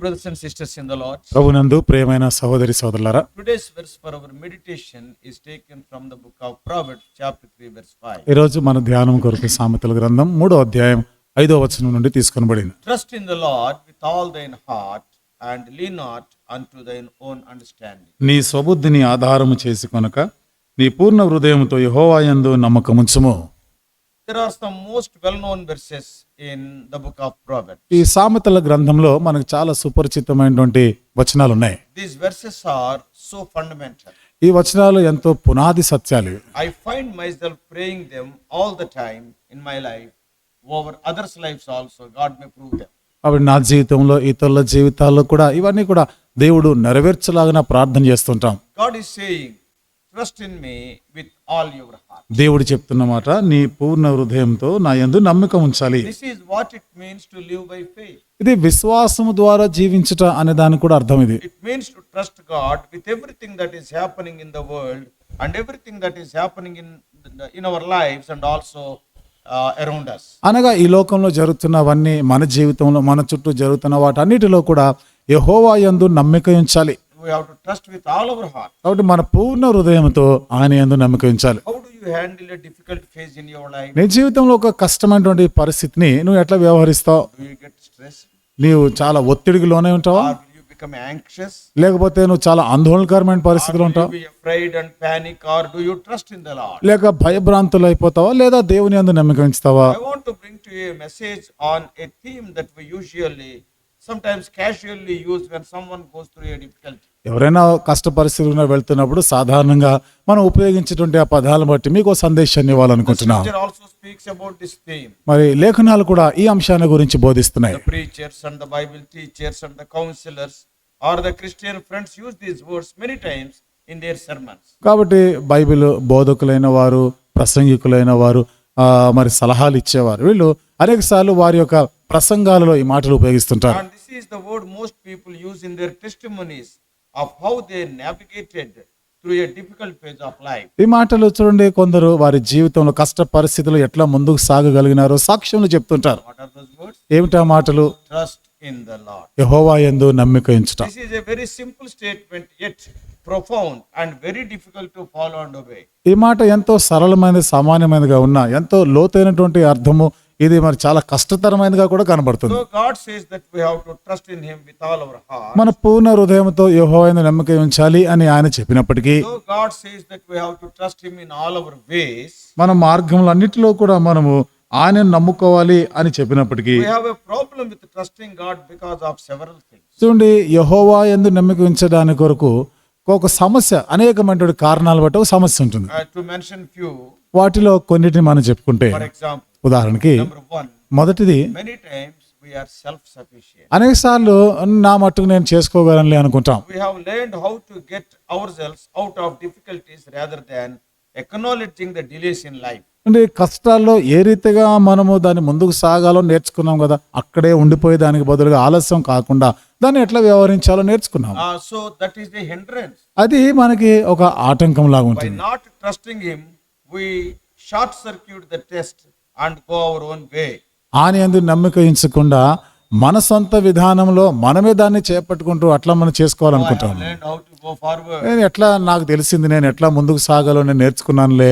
Dear brothers and sisters in the Lord, ప్రభునందు ప్రియమైన సహోదరి సోదరులారా today's verse for our meditation is taken from the book of Proverbs, chapter 3, verse 5. ఈరోజు మన ధ్యానం కొరకు సామెతల గ్రంథం మూడో అధ్యాయం ఐదో వచనం నుండి తీసుకొనబడింది Trust in the Lord with all thine heart and lean not unto thine own understanding. నీ స్వబుద్ధిని ఆధారము చేసి కొనక నీ పూర్ణ హృదయంతో యహోవాయందు నమ్మకముంచుము There are some most well known verses in the book of Proverbs. ఈ సామెతల గ్రంథంలో మనకు చాలా సుపరిచితమైనటువంటి వచనాలు ఉన్నాయి These verses are so fundamental. ఈ వచనాలు ఎంతో పునాది సత్యాలు ఇవి. I find myself praying them all the time in my life, over others' lives also. God may prove them. అవి నా జీవితంలో ఇతరుల జీవితాల్లో కూడా ఇవన్నీ కూడా దేవుడు నెరవేర్చలాగిన ప్రార్థన చేస్తుంటాం God is saying, trust in me with all your దేవుడు చెప్తున్నమాట నీ పూర్ణ హృదయంతో నా యందు నమ్మకం ఉంచాలి. This is what it means to live by ఇది విశ్వాసం ద్వారా జీవించట అనే దానికి కూడా అర్థం ఇది. It means to trust God with everything that is happening in the world and everything that is happening in in our lifes and also around us. అనగా ఈ లోకంలో జరుగుతున్నవన్నీ మన జీవితంలో మన చుట్టూ జరుగుతున్న వాటన్నిటిలో కూడా యెహోవా యందు నమ్మకం ఉంచాలి. ట్రస్ట్ విత్ ఆల్ ఓవర్ కాబట్టి మన పూర్ణ హృదయంతో ఆయన ఎందు నమ్మకించాలి how handle difficult phase in your నీ జీవితంలో ఒక కష్టమైనటువంటి పరిస్థితిని నువ్వు ఎట్లా వ్యవహరిస్తావు? యు గెట్ స్ట్రెస్ నీవు చాలా ఒత్తిడికి లోనే ఉంటావా యు బికమ్ యాంగ్షియస్ లేకపోతే నువ్వు చాలా ఆందోళనకరమైన పరిస్థితిలో ఉంటావు? Afraid and panic or do trust in the లేక భయభ్రాంతులు అయిపోతావా లేదా దేవుని అందు నమ్మకం ఉంచుతావా? To bring to you message on a theme that we usually sometimes casually used when someone goes through a ఎవరైనా కష్ట కష్టపరిస్థితిలో వెళ్తున్నప్పుడు సాధారణంగా మనం ఉపయోగించేటువంటి ఆ పదాలను బట్టి మీకు సందేశాన్ని ఇవ్వాలనుకుంటున్నాం. మరి లేఖనాలు కూడా ఈ అంశాన్ని గురించి బోధిస్తున్నాయి. కాబట్టి బైబిల్ బోధకులైన వారు ప్రసంగికులైన వారు మరి సలహాలు ఇచ్చేవారు. వీళ్ళు అనేక సార్లు వారి యొక్క ప్రసంగాలలో ఈ మాటలు ఉపయోగిస్తుంటారు. How they navigated through a difficult phase of life. ఈ మాటలు చూడండి కొందరు వారి జీవితంలో కష్ట పరిస్థితులు ఎట్లా ముందుకు సాగగలిగినారో సాక్ష్యంలో చెప్తుంటారు What are those words? ఏమిటా మాటలు Trust in the Lord. యహోవా యందు నమ్మిక ఉంచుట This is a very simple statement, yet profound and very difficult to follow and obey. ఈ మాట ఎంతో సరళమైనది సామాన్యమైనదిగా ఉన్నా ఎంతో లోతైనటువంటి అర్థము ఇది మరి చాలా కష్టతరమైనదిగా కూడా కనబడుతుంది. మన పూర్ణ హృదయంతో యోహో అయిన నమ్మకం ఉంచాలి అని ఆయన చెప్పినప్పటికీ మన మార్గంలో అన్నింటిలో కూడా మనము ఆయన నమ్ముకోవాలి అని చెప్పినప్పటికీ చూడండి యహోవా ఎందు నమ్మకం ఉంచడానికి కొరకు ఒక సమస్య అనేకమైనటువంటి కారణాలు బట్టి ఒక సమస్య ఉంటుంది. వాటిలో కొన్నిటిని మనం చెప్పుకుంటే ఎగ్జాంపుల్ ఉదాహరణకి మొదటిది అనేక సార్లు నా మట్టుకు నేను చేసుకోగలనులే అనుకుంటాం. We have learned how to get our self out of difficulties rather than acknowledging the delays in life అంటే కష్టాల్లో ఏ రీతిగా మనము దాన్ని ముందుకు సాగాలో నేర్చుకున్నాం కదా అక్కడే ఉండిపోయే దానికి బదులుగా ఆలస్యం కాకుండా దాన్ని ఎట్లా వ్యవహరించాలో నేర్చుకున్నాం. So that is the hindrance అది మనకి ఒక ఆటంకం లాగా ఉంటుంది. Not trusting him we short circuit the test and go our own way అని అందు నమ్మిక ఇచ్చకుండా మన సొంత విధానంలో మనమే దాన్ని చేపట్టుకుంటూ అట్లా మనం చేసుకోవాలనుకుంటాం ఎట్లా నాకు తెలిసింది నేను ఎట్లా ముందుకు సాగాలో నేను నేర్చుకున్నానులే.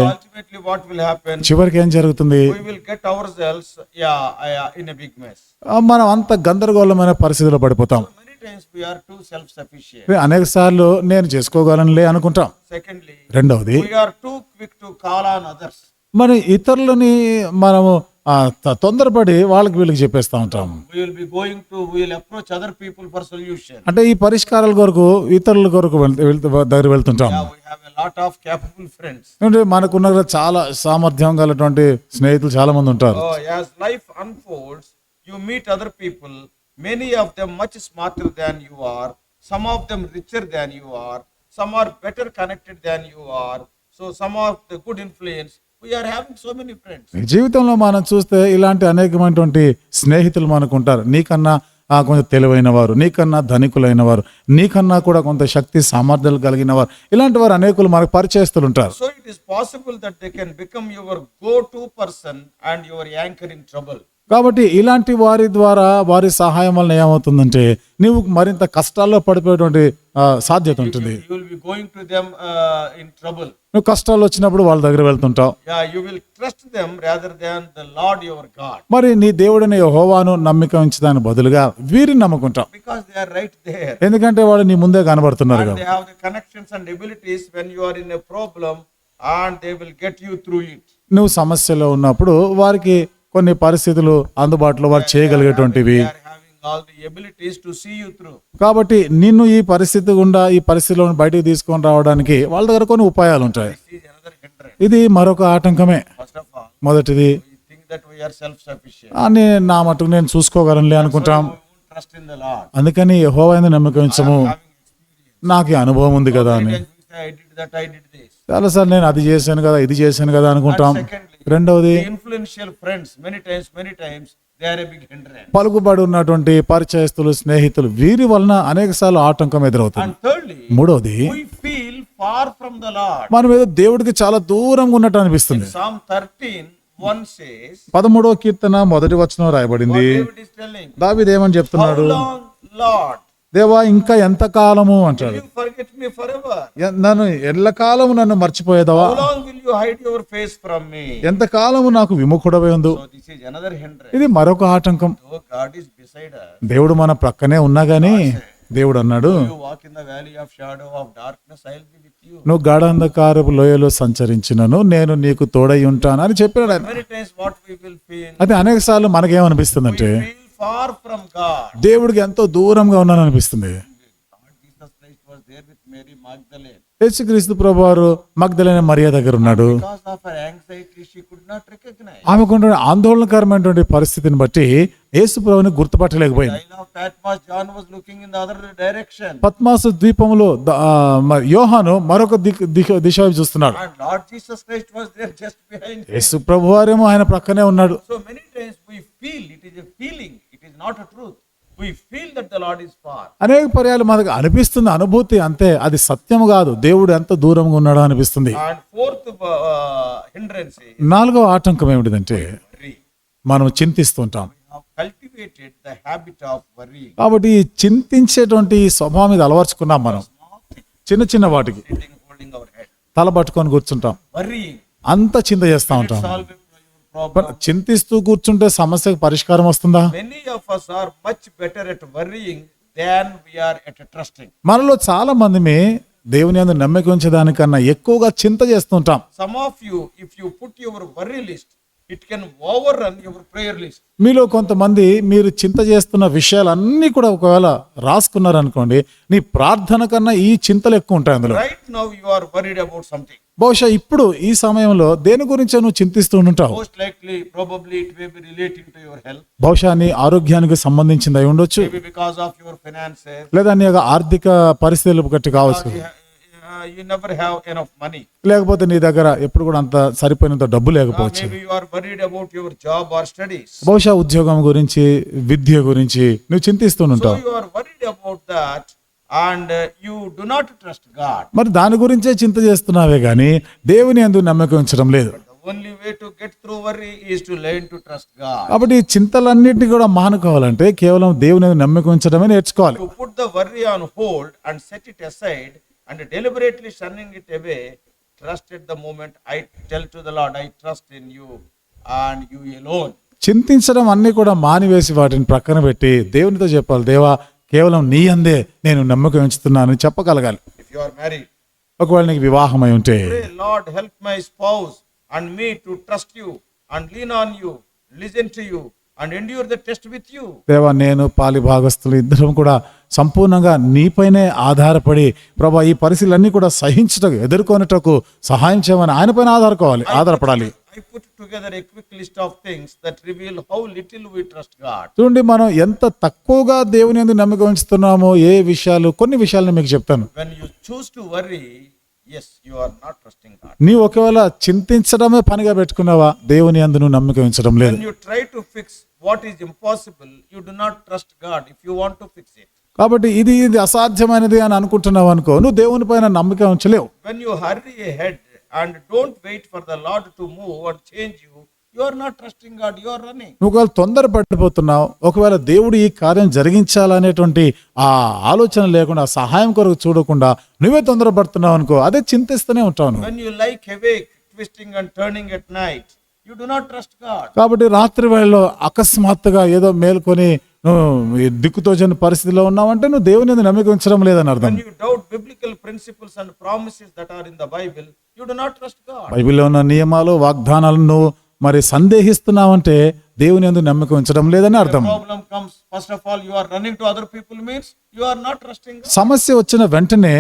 చివరికి ఏం జరుగుతుంది? మనం అంత గందరగోళమైన పరిస్థితిలో పడిపోతాం. అనేక సార్లు నేను చేసుకోగలను లే అనుకుంటాం రెండవది మన ఇతరులని మనము తొందరపడి వాళ్ళకి వీళ్ళకి చెప్పేస్తూ ఉంటాము. అంటే ఈ పరిష్కారాల కొరకు ఇతరుల కొరకు దగ్గర వెళ్తుంటాము. మనకున్న చాలా సామర్థ్యం గలటువంటి స్నేహితులు చాలా మంది ఉంటారు. You meet other people many of them much smarter than you are some of them richer than you are some are better connected than you are so some of the good influence జీవితంలో మనం చూస్తే ఇలాంటి అనేకమైనటువంటి స్నేహితులు మనకు ఉంటారు. నీకన్నా కొంచెం తెలివైన వారు నీకన్నా ధనికులైన వారు నీకన్నా కూడా కొంత శక్తి సామర్థ్యాలు కలిగిన వారు ఇలాంటి వారు అనేకులు మనకు పరిచయస్తులు ఉంటారు. So, it is possible that they can become your go to person and your anchor in trouble. కాబట్టి ఇలాంటి వారి ద్వారా వారి సహాయం వలన ఏమవుతుందంటే నీవు మరింత కష్టాల్లో పడిపోయేటువంటి సాధ్యత ఉంటుంది. నువ్వు కష్టాలు వచ్చినప్పుడు వాళ్ళ దగ్గర వెళ్తుంటావు. మరి నీ దేవుడిని హోవాను నమ్మిక ఉంచడానికి బదులుగా వీరిని నమ్ముకుంటావు. ఎందుకంటే వాళ్ళు నీ ముందే కనబడుతున్నారు నువ్వు సమస్యలో ఉన్నప్పుడు వారికి కొన్ని పరిస్థితులు అందుబాటులో వారు చేయగలిగేటువంటివి. కాబట్టి నిన్ను ఈ పరిస్థితి గుండా ఈ పరిస్థితిలో బయటికి తీసుకొని రావడానికి వాళ్ళ దగ్గర కొన్ని ఉపాయాలు ఉంటాయి. ఇది మరొక ఆటంకమే. మొదటిది అని నా మటుకు నేను చూసుకోగలను అనుకుంటాం. అందుకని హోవైంది నమ్మకం నాకు అనుభవం ఉంది కదా అని. సార్ నేను అది చేశాను కదా ఇది చేశాను కదా అనుకుంటాం. రెండవది పలుకుబడి ఉన్నటువంటి పరిచయస్తులు స్నేహితులు వీరి వలన అనేక సార్లు ఆటంకం ఎదురవుతుంది. మూడవది. మనం ఏదో దేవుడికి చాలా దూరంగా ఉన్నట్టు అనిపిస్తుంది. Psalm 13, 1 says, పదమూడవ కీర్తన మొదటి వచనం రాయబడింది. దావిదేమని చెప్తున్నాడు? దేవా ఇంకా ఎంత కాలము అంటాడు. నన్ను ఎల్లకాలము నన్ను మర్చిపోయేదవా? ఎంత కాలము నాకు విముఖుడవే ఉందో ఇది మరొక ఆటంకం. దేవుడు మన ప్రక్కనే ఉన్నా గానీ దేవుడు అన్నాడు నువ్వు గాఢంధకారపు లోయలో సంచరించినను నేను నీకు తోడై ఉంటాను అని చెప్పాడు అది అనేక సార్లు మనకేమనిపిస్తుందంటే అంటే ఫార్ ఫ్రమ్ గాడ్ దేవుడికి ఎంతో దూరంగా ఉన్నాను అనిపిస్తుంది యేసు క్రీస్తు ప్రభు వారు మగ్ధలైన మర్యాద దగ్గర ఉన్నాడు. ఆమెకున్న ఆందోళనకరమైనటువంటి పరిస్థితిని బట్టి యేసు ప్రభుని గుర్తుపట్టలేకపోయింది. పద్మాస ద్వీపంలో యోహాను మరొక దిశ దిశ చూస్తున్నాడు. యేసు ప్రభు వారేమో ఆయన ప్రక్కనే ఉన్నాడు. Not truth we feel that the lord is far అనేక పర్యాలు మనకు అనిపిస్తుంది అనుభూతి అంతే. అది సత్యం కాదు. దేవుడు ఎంత దూరంగా ఉన్నాడో అనిపిస్తుంది. నాలుగో ఆటంకం ఏమిటంటే మనం చింతిస్తుంటాం కాబట్టి చింతించేటువంటి స్వభావం మీద అలవర్చుకున్నాం మనం. చిన్న చిన్న వాటికి తల పట్టుకొని కూర్చుంటాం. వరీ అంత చింత చేస్తా ఉంటాం. చింతిస్తూ కూర్చుంటే సమస్యకు పరిష్కారం వస్తుందా? Many of us are much better at worrying than we are at trusting మనలో చాలా మందిమే దేవుని అందు నమ్మకం ఉంచే దానికన్నా ఎక్కువగా చింత చేస్తుంటాం. Some of you if you put your worry list it can overrun your prayer list మీలో కొంతమంది మీరు చింత చేస్తున్న విషయాలన్నీ కూడా ఒకవేళ రాసుకున్నారు అనుకోండి నీ ప్రార్థన కన్నా ఈ చింతలు ఎక్కువ ఉంటాయి అందులో. Right now you are worried about something బహుశా ఇప్పుడు ఈ సమయంలో దేని గురించి నువ్వు చింతిస్తూ ఉంటావు బహుశా నీ ఆరోగ్యానికి సంబంధించింది అయి ఉండొచ్చు. లేదా నీ ఆర్థిక పరిస్థితులు బట్టి కావచ్చు. You never have enough money లేకపోతే నీ దగ్గర ఎప్పుడు కూడా అంత సరిపోయినంత డబ్బు లేకపోవచ్చు. Maybe are worried about your job or studies బహుశా ఉద్యోగం గురించి విద్య గురించి నువ్వు చింతిస్తుంటావు so you are worried about that and you do not trust God మరి దాని గురించే చింత చేస్తున్నావే గానీ దేవుని అందు నమ్మకం ఉంచడం లేదు. Only way to get through worry is to learn to trust God కాబట్టి ఈ చింతలన్నింటినీ కూడా మానుకోవాలంటే కేవలం దేవుని మీద నమ్మకం ఉంచడమే నేర్చుకోవాలి. To the worry on hold and set it aside and deliberately shunning it away trust at the moment I tell to the lord I trust in you and you alone చింతించడం అన్ని కూడా మానివేసి వాటిని ప్రక్కన పెట్టి దేవునితో చెప్పాలి దేవా కేవలం నీ అందే నేను నమ్మకం ఉంచుతున్నాను చెప్పగలగాలి. ఇఫ్ యు ఆర్ మ్యారీడ్ ఒకవేళ నీకు వివాహం అయి ఉంటే lord help my spouse and me to trust you and lean on you listen to you and endure the test with you దేవా నేను పాలి భాగస్తులు ఇద్దరం కూడా సంపూర్ణంగా నీపైనే ఆధారపడి ప్రభా ఈ పరిస్థితులన్నీ కూడా సహించటకు ఎదుర్కొనేటకు సహాయం చేయమని ఆయన పైన ఆధారపడాలి ఆధారపడాలి. చూడండి మనం ఎంత తక్కువగా దేవుని ఎందుకు నమ్మక ఉంచుతున్నామో ఏ విషయాలు కొన్ని విషయాలు మీకు చెప్తాను. నీవు ఒకవేళ చింతించడమే పనిగా పెట్టుకున్నావా దేవుని అందు నువ్వు నమ్మకం ఇచ్చడం లేదు. What is impossible you do not trust God if you want to fix it కాబట్టి ఇది ఇది అసాధ్యమైనది అని అనుకుంటున్నావు అనుకో నువ్వు దేవుని పైన నమ్మకం ఉంచలేవు When you hurry ahead and don't wait for the Lord to move and change you, you are not trusting God, you are running. నువ్వు ఒకవేళ తొందర పడిపోతున్నావు ఒకవేళ దేవుడు ఈ కార్యం జరిగించాలనేటువంటి ఆ ఆలోచన లేకుండా సహాయం కొరకు చూడకుండా నువ్వే తొందరపడుతున్నావు అనుకో అదే చింతిస్తూనే ఉంటావు When you lie awake, twisting and turning at night, you do not trust God. కాబట్టి రాత్రి వేళలో అకస్మాత్తుగా ఏదో మేల్కొని దిక్కుతో చెంది పరిస్థితిలో ఉన్నావంటే నువ్వు దేవుని మీద నమ్మక ఉంచడం లేదని అర్థం. బైబిల్లో ఉన్న నియమాలు వాగ్దానాలను మరి సందేహిస్తున్నావంటే దేవుని ఎందుకు నమ్మక ఉంచడం లేదని అర్థం. సమస్య వచ్చిన వెంటనే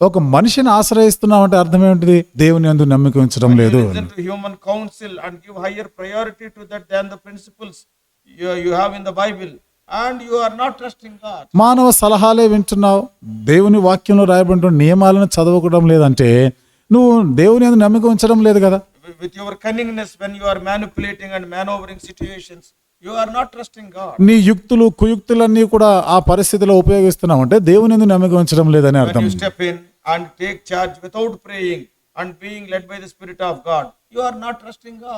ఒక మనిషిని ఆశ్రయిస్తున్నావు అంటే అర్థం ఏంటిది దేవుని ఎందుకు నమ్మక ఉంచడం లేదు human counsel and give higher priority to that than the principles you have in the Bible మానవ సలహాలే వింటున్నావు. దేవుని వాక్యంలో రాయబడి నియమాలను చదవకడం లేదంటే నువ్వు దేవుని అందు నమ్మకం ఉంచడం లేదు కదా. With your cunningness when you are manipulating and manoeuvring situations you are not trusting God నీ యుక్తులు కుయుక్తులన్నీ కూడా ఆ పరిస్థితిలో ఉపయోగిస్తున్నావు అంటే దేవుని ఎందుకు నమ్మకం ఉంచడం లేదని అర్థం. Step in and take charge without praying and being led by the spirit of God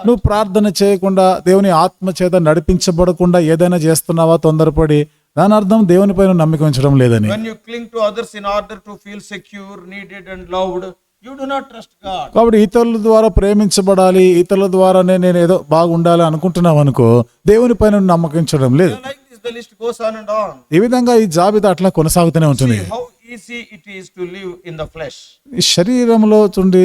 నువ్వు ప్రార్థన చేయకుండా దేవుని ఆత్మ చేత నడిపించబడకుండా ఏదైనా చేస్తున్నావా తొందరపడి? దాని అర్థం దేవుని పైన నమ్మకం ఉంచడం లేదని. కాబట్టి ఇతరుల ద్వారా ప్రేమించబడాలి ఇతరుల ద్వారానే నేను ఏదో బాగుండాలి అనుకుంటున్నావు అనుకో దేవుని పైన నమ్మకించడం లేదు. ఈ విధంగా ఈ జాబితా అట్లా కొనసాగుతూనే ఉంటుంది. Easy it is to live in the flesh శరీరంలో చూడండి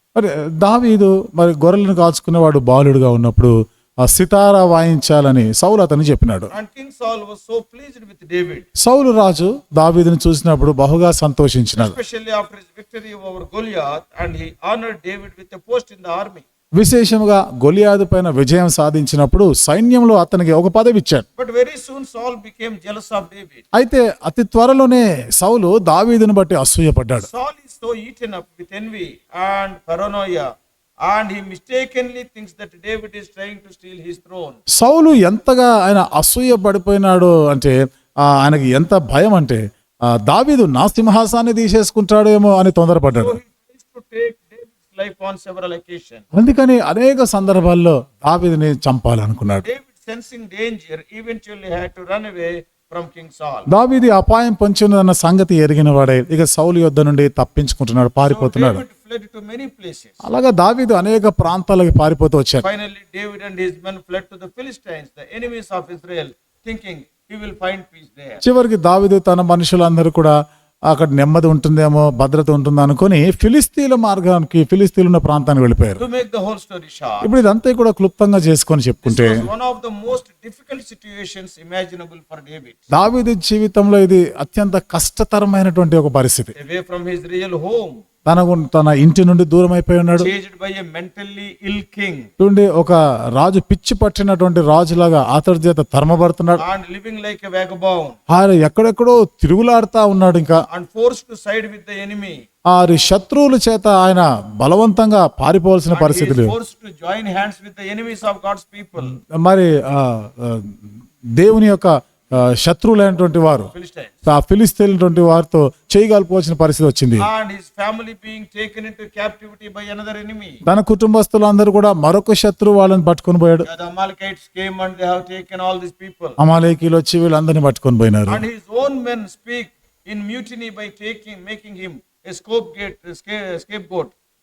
మరి దావీదు మరి గొర్రెలను కాచుకునేవాడు బాలుడుగా ఉన్నప్పుడు ఆ సితారా వాయించాలని సౌలు అతను చెప్పినాడు. సౌలు రాజు దావీదుని చూసినప్పుడు బహుగా సంతోషించినాడు. విశేషముగా గొలియాదు పైన విజయం సాధించినప్పుడు సైన్యంలో అతనికి ఒక పదవి ఇచ్చాడు. అయితే అతి త్వరలోనే సౌలు దావీదును బట్టి అసూయపడ్డాడు. సౌలు ఎంతగా ఆయన అసూయ పడిపోయినాడు అంటే ఆయనకి ఎంత భయం అంటే దావీదు నా సింహాసాన్ని తీసేసుకుంటాడేమో అని తొందరపడ్డాడు. లైఫ్ ఆన్ సెవెరల్ ఒకేషన్ అందుకని అనేక సందర్భాల్లో దావీదుని చంపాలనుకున్నాడు. David sensing danger eventually had to run away from king Saul దావీది అపాయం పొంచిందన్న సంగతి ఎరిగిన వాడే. ఇక సౌలు యుద్ధ నుండి తప్పించుకుంటున్నాడు పారిపోతున్నాడు. అలాగా దావీదు అనేక ప్రాంతాలకు పారిపోతూ వచ్చాడు. Finally David and men fled to the Philistines of Israel thinking he will find peace చివరికి దావీదు తన మనుషులందరూ కూడా అక్కడ నెమ్మది ఉంటుందేమో భద్రత ఉంటుందో అనుకొని ఫిలిస్తీన్ల మార్గానికి ఫిలిస్తీన్లు ఉన్న ప్రాంతానికి వెళ్ళిపోయారు ఇప్పుడు ఇదంతా కూడా క్లుప్తంగా చేసుకొని చెప్పుకుంటే. దావీదు జీవితంలో ఇది అత్యంత కష్టతరమైనటువంటి ఒక పరిస్థితి తన తన ఇంటి నుండి దూరం అయిపోయి ఉన్నాడు ఇల్ కింగ్ నుండి ఒక రాజు పిచ్చి పట్టినటువంటి రాజు లాగా అతడి చేత తర్మబడుతున్నాడు అండ్ ఆయన ఎక్కడెక్కడో తిరుగులాడుతా ఉన్నాడు ఇంకా. And forced to side with enemy ఆరి శత్రువుల చేత ఆయన బలవంతంగా పారిపోవాల్సిన పరిస్థితి లేదు. Join hands with enemies of God's people మరి దేవుని యొక్క శత్రువులైనటువంటి వారు ఆ ఫిలిస్తీన్ వారితో చేయగలిపోవచ్చిన పరిస్థితి వచ్చింది. తన కుటుంబస్తులు అందరూ కూడా మరొక శత్రువు వాళ్ళని పట్టుకుని పోయాడు. అమాలేకీలు వచ్చి వీళ్ళందరినీ పట్టుకొని పోయినారు. In mutiny by taking making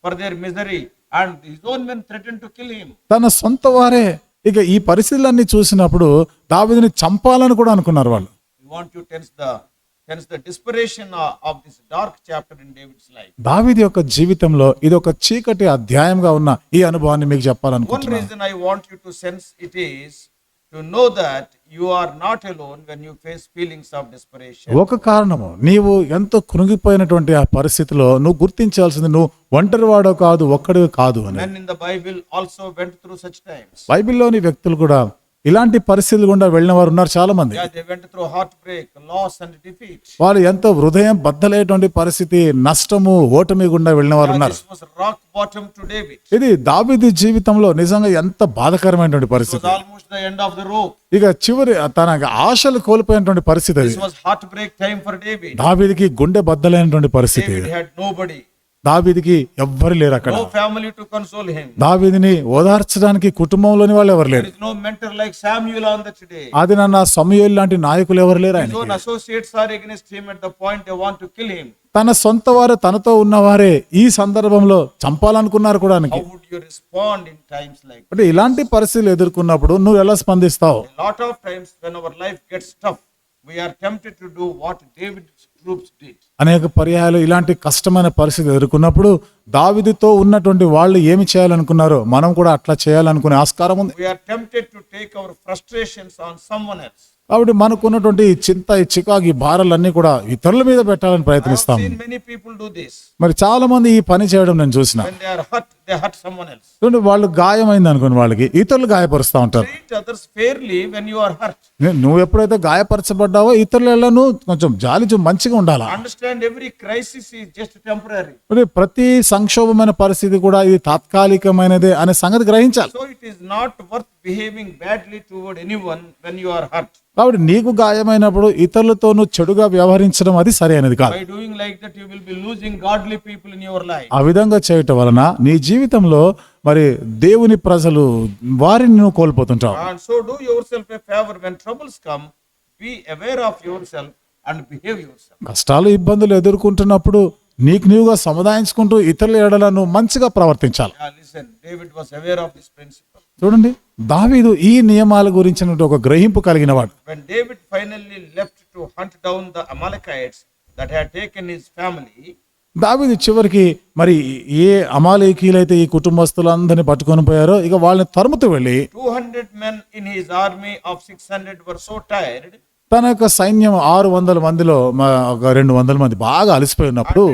for misery and own men threaten to kill him తన సొంత వారే ఇక ఈ పరిస్థితులన్నీ చూసినప్పుడు దావిదిని చంపాలని కూడా అనుకున్నారు వాళ్ళు. దావిది యొక్క జీవితంలో ఇది ఒక చీకటి అధ్యాయంగా ఉన్న ఈ అనుభవాన్ని మీకు చెప్పాలనుకుంటున్నాను. టు నో దట్ ఒక కారణము నీవు ఎంతో కృంగిపోయినటువంటి ఆ పరిస్థితిలో నువ్వు గుర్తించాల్సింది నువ్వు ఒంటరి వాడో కాదు ఒక్కడివి కాదు అని. Bible also went through such time బైబిల్లోని వ్యక్తులు కూడా ఇలాంటి పరిస్థితులు కూడా వెళ్ళిన వారు ఉన్నారు చాలా మంది వాళ్ళు ఎంతో హృదయం బద్దలేటువంటి పరిస్థితి నష్టము ఓటమి గుండా వెళ్ళిన వారు ఉన్నారు. ఇది దావిది జీవితంలో నిజంగా ఎంత బాధకరమైనటువంటి పరిస్థితి. ఇక చివరి తన ఆశలు కోల్పోయినటువంటి పరిస్థితి దావిదికి గుండె బద్దలైనటువంటి పరిస్థితి. దావీదికి ఎవ్వరు లేరు అక్కడ. దావీదిని ఓదార్చడానికి కుటుంబంలోని వాళ్ళు ఎవరు లేరు. అది నన్న సమయం లాంటి నాయకులు ఎవరు లేరు ఆయన తన సొంత వారు తనతో ఉన్నవారే ఈ సందర్భంలో చంపాలనుకున్నారు కూడా అంటే ఇలాంటి పరిస్థితులు ఎదుర్కొన్నప్పుడు నువ్వు ఎలా స్పందిస్తావు? Lot of times when our life gets tough we are tempted to do what David అనేక పర్యాయాలు ఇలాంటి కష్టమైన పరిస్థితి ఎదుర్కొన్నప్పుడు దావిదితో ఉన్నటువంటి వాళ్ళు ఏమి చేయాలనుకున్నారో మనం కూడా అట్లా చేయాలనుకునే ఆస్కారం ఉంది We are tempted to take our frustrations on someone else. కాబట్టి మనకు ఉన్నటువంటి చింత ఈ చికాకు ఈ భారాలన్నీ కూడా ఇతరుల మీద పెట్టాలని ప్రయత్నిస్తాం seen many people do this. మరి చాలా మంది ఈ పని చేయడం నేను చూసిన వాళ్ళు గాయమైంది అనుకోండి వాళ్ళకి ఇతరులు గాయపరుస్తూ ఉంటారు. నువ్వు ఎప్పుడైతే గాయపరచబడ్డావో ఇతరుల కొంచెం జాలి మంచిగా ఉండాలా? Understand every crisis just temporary ప్రతి సంక్షోభమైన పరిస్థితి కూడా ఇది తాత్కాలికమైనది అనే సంగతి గ్రహించాలి. So it is not worth behaving badly toward anyone when you are hurt కాబట్టి నీకు గాయమైనప్పుడు ఇతరులతోను చెడుగా వ్యవహరించడం అది సరైనది కాదు. ఆ విధంగా చేయటం వలన నీ జీవితంలో మరి దేవుని ప్రజలు వారిని నువ్వు కోల్పోతుంటావు. So yourself uh when troubles come be aware of yourself and yourself కష్టాలు ఇబ్బందులు ఎదుర్కొంటున్నప్పుడు నీకు నీవుగా సముదాయించుకుంటూ ఇతరుల ఎడలను మంచిగా ప్రవర్తించాలి. చూడండి దావీదు ఈ నియమాల గురించి ఒక గ్రహింపు కలిగిన వాడు. Finally left to hunt down the Amalekites that had taken his family దావీదు చివరికి మరి ఏ అమాలేకీలైతే ఈ కుటుంబస్తులందరినీ పట్టుకొని పోయారో ఇక వాళ్ళని తరుముతూ వెళ్ళి 200 men in his army of 600 were so tired. తన యొక్క సైన్యం ఆరు వందల మందిలో ఒక రెండు వందల మంది బాగా అలసిపోయి ఉన్నప్పుడు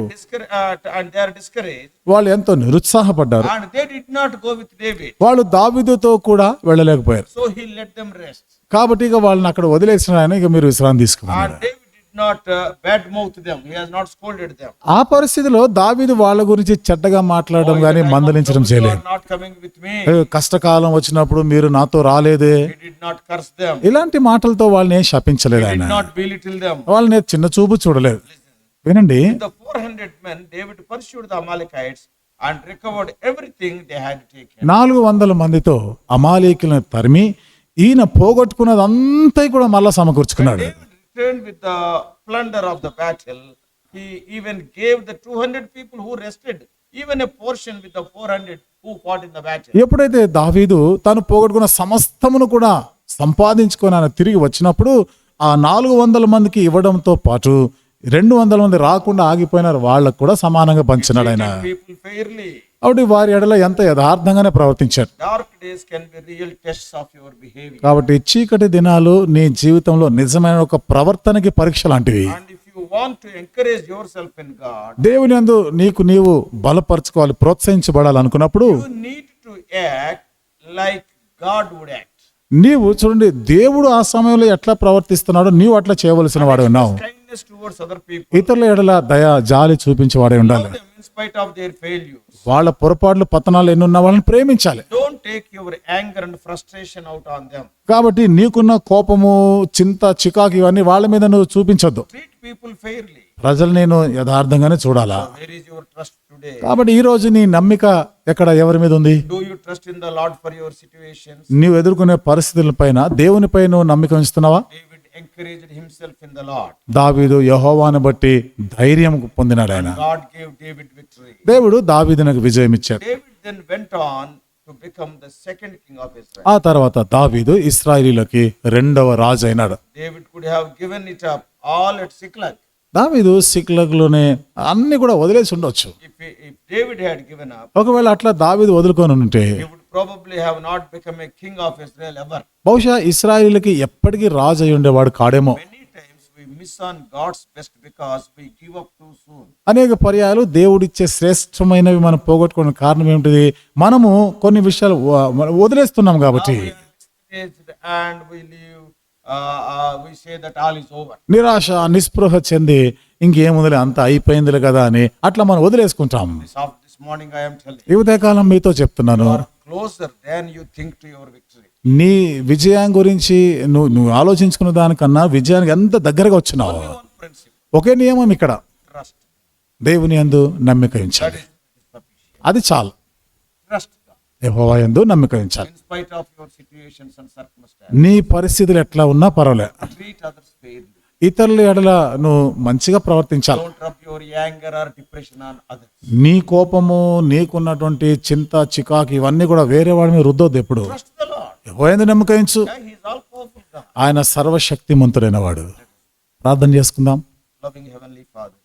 uh, వాళ్ళు ఎంతో నిరుత్సాహపడ్డారు. And they did not go with David. వాళ్ళు దావీదుతో కూడా వెళ్ళలేకపోయారు. So he let them rest. కాబట్టి ఇక వాళ్ళని అక్కడ వదిలేసిన ఆయన ఇక మీరు విశ్రాంతి తీసుకున్నారు ఆ పరిస్థితిలో దావీదు వాళ్ళ గురించి చెడ్డగా మాట్లాడడం కానీ మందలించడం చేయలేదు. కష్టకాలం వచ్చినప్పుడు మీరు నాతో రాలేదే? ఇలాంటి మాటలతో వాళ్ళని శపించలేదు ఆయన. వాళ్ళని చిన్న చూపు చూడలేదు. వినండి. నాలుగు వందల మందితో అమాలికులను తరిమి ఈయన పోగొట్టుకున్నది అంతా కూడా మళ్ళా సమకూర్చుకున్నాడు. Returned with the plunder of the battle. He even gave the 200 people who rested even a portion with the 400 who fought in the battle. ఎప్పుడైతే దావీదు తను పోగొట్టుకున్న సమస్తమును కూడా సంపాదించుకొని ఆయన తిరిగి వచ్చినప్పుడు ఆ నాలుగు వందల మందికి ఇవ్వడంతో పాటు రెండు వందల మంది రాకుండా ఆగిపోయినారు వాళ్ళకు కూడా సమానంగా పంచినాడు ఆయన. కాబట్టి వారి ఎడల ఎంత యథార్థంగానే ప్రవర్తించారు. కాబట్టి చీకటి దినాలు నీ జీవితంలో నిజమైన ఒక ప్రవర్తనకి పరీక్ష లాంటివి దేవుని అందు నీకు నీవు బలపరచుకోవాలి ప్రోత్సహించబడాలనుకున్నప్పుడు. నీవు చూడండి దేవుడు ఆ సమయంలో ఎట్లా ప్రవర్తిస్తున్నాడో నీవు అట్లా చేయవలసిన వాడు ఉన్నావు. ఇతరుల ఎడల దయ జాలి చూపించి వాడే ఉండాలి spite of their failures. వాళ్ళ పొరపాట్లు పతనాలు ఎన్ని ఉన్నా వాళ్ళని ప్రేమించాలి Don't take your anger and frustration out on them. కాబట్టి నీకున్న కోపము చింత చికాకు ఇవన్నీ వాళ్ళ మీద నువ్వు చూపించొద్దు Treat people fairly. ప్రజలు నేను యథార్థంగానే చూడాలా Where is your trust today? కాబట్టి ఈ రోజు నీ నమ్మిక ఎక్కడ ఎవరి మీద ఉంది Do you trust in the Lord for your situations? నీవు ఎదుర్కొనే పరిస్థితులపైన దేవునిపై నువ్వు నమ్మిక ఉంచుతున్నావా David దావీదు యహోవాను బట్టి ధైర్యం పొందినాడు ఆయన. దేవుడు దావీదునకు విజయం ఇచ్చాడు. ఆ తర్వాత దావీదు ఇస్రాయిలీలకి రెండవ రాజు అయినాడు. David could have given it all at Ziklag దావీదు సిక్లకులోనే అన్ని కూడా వదిలేసి ఉండొచ్చు. ఒకవేళ అట్లా దావీదు వదులుకొని ఉంటే బహుశా ఇస్రాయిల్కి ఎప్పటికీ రాజు అయి ఉండేవాడు కాడేమో. అనేక పర్యాలు దేవుడిచ్చే శ్రేష్టమైనవి మనం పోగొట్టుకున్న కారణం ఏమిటిది? మనము కొన్ని విషయాలు వదిలేస్తున్నాం కాబట్టి. అండ్ నిరాశ నిస్పృహ చెంది ఇంకేముందిలే అంత అయిపోయిందిలే కదా అని అట్లా మనం వదిలేసుకుంటాం. ఈ ఉదయకాలం మీతో చెప్తున్నాను. Victory. నీ విజయం గురించి నువ్వు నువ్వు ఆలోచించుకున్న దానికన్నా విజయానికి ఎంత దగ్గరగా వచ్చినావు? ఒకే నియమం ఇక్కడ. దేవుని యందు నమ్మిక ఉంచాలి. అది చాలు. Trust. యహోవాయందు నమ్మిక ఉంచాలి. నీ పరిస్థితులు ఎట్లా ఉన్నా పర్వాలే. ఇతరుల ఎడల నువ్వు మంచిగా ప్రవర్తించాలి. నీ కోపము నీకున్నటువంటి చింత చికాకు ఇవన్నీ కూడా వేరే వాడి మీద రుద్దోద్ది ఎప్పుడు. ఎవరైంది నమ్మకించు ఆయన సర్వశక్తి సర్వశక్తిమంతుడైన వాడు. ప్రార్థన చేసుకుందాం.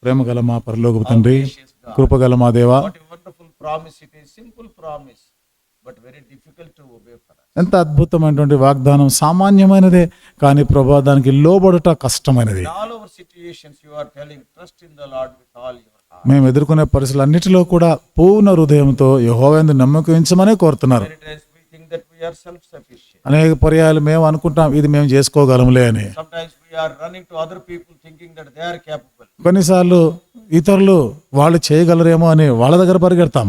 ప్రేమ గల మా పరలోకి తండ్రి కృపగల మా దేవా. ప్రామిస్ ఇట్ ఈ సింపుల్ ప్రామిస్ ఎంత అద్భుతమైనటువంటి వాగ్దానం సామాన్యమైనదే కానీ ప్రభా దానికి లోబడట కష్టమైనది. మేము ఎదుర్కొనే పరిస్థితులు అన్నింటిలో కూడా పూర్ణ హృదయంతో యహోవేందు నమ్మకించమనే కోరుతున్నారు. అనేక పర్యాలు మేము అనుకుంటాం ఇది మేము చేసుకోగలంలే అని. కొన్నిసార్లు ఇతరులు వాళ్ళు చేయగలరేమో అని వాళ్ళ దగ్గర పరిగెడతాం.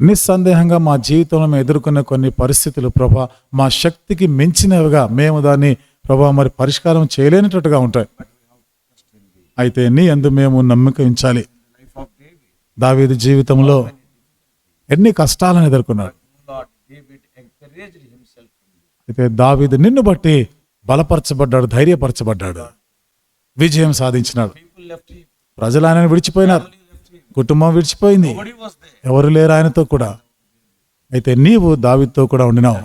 నిస్సందేహంగా మా జీవితంలో మేము ఎదుర్కొనే కొన్ని పరిస్థితులు ప్రభా మా శక్తికి మించినవిగా మేము దాన్ని ప్రభా మరి పరిష్కారం చేయలేనట్టుగా ఉంటాయి. అయితే నీ ఎందు మేము నమ్మిక ఉంచాలి. దావీది జీవితంలో ఎన్ని కష్టాలను ఎదుర్కొన్నాడు. అయితే దావీది నిన్ను బట్టి బలపరచబడ్డాడు ధైర్యపరచబడ్డాడు. విజయం సాధించినాడు. ప్రజలు ఆయన విడిచిపోయినారు. కుటుంబం విడిచిపోయింది. ఎవరు లేరు ఆయనతో కూడా. అయితే నీవు దావీదుతో కూడా ఉండినావు.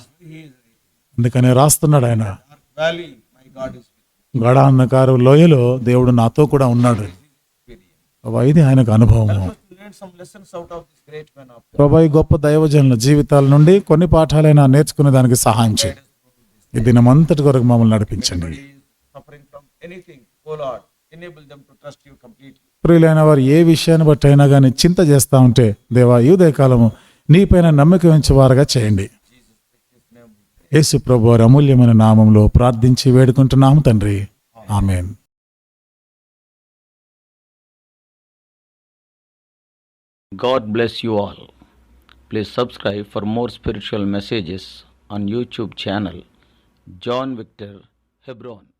అందుకనే రాస్తున్నాడు ఆయన. dark valley, my God is with me. గడ అన్నకారు లోయలో దేవుడు నాతో కూడా ఉన్నాడు. ఇది ఆయనకు God. ప్రభా ఈ గొప్ప దైవజనుల జీవితాల నుండి కొన్ని పాఠాలైనా నేర్చుకునే దానికి సహాయం చేయి. ఈ దినమంతటి కొరకు మమ్మల్ని నడిపించండి. ప్రియులైన వారు ఏ విషయాన్ని బట్టి అయినా కానీ చింత చేస్తూ ఉంటే దేవా యూదే కాలము నీపైన నమ్మిక వారగా చేయండి. యేసు ప్రభు అమూల్యమైన నామంలో ప్రార్థించి వేడుకుంటున్నాము తండ్రి. Amen. God bless you all. Please subscribe for more spiritual messages on YouTube channel John Victor Hebron.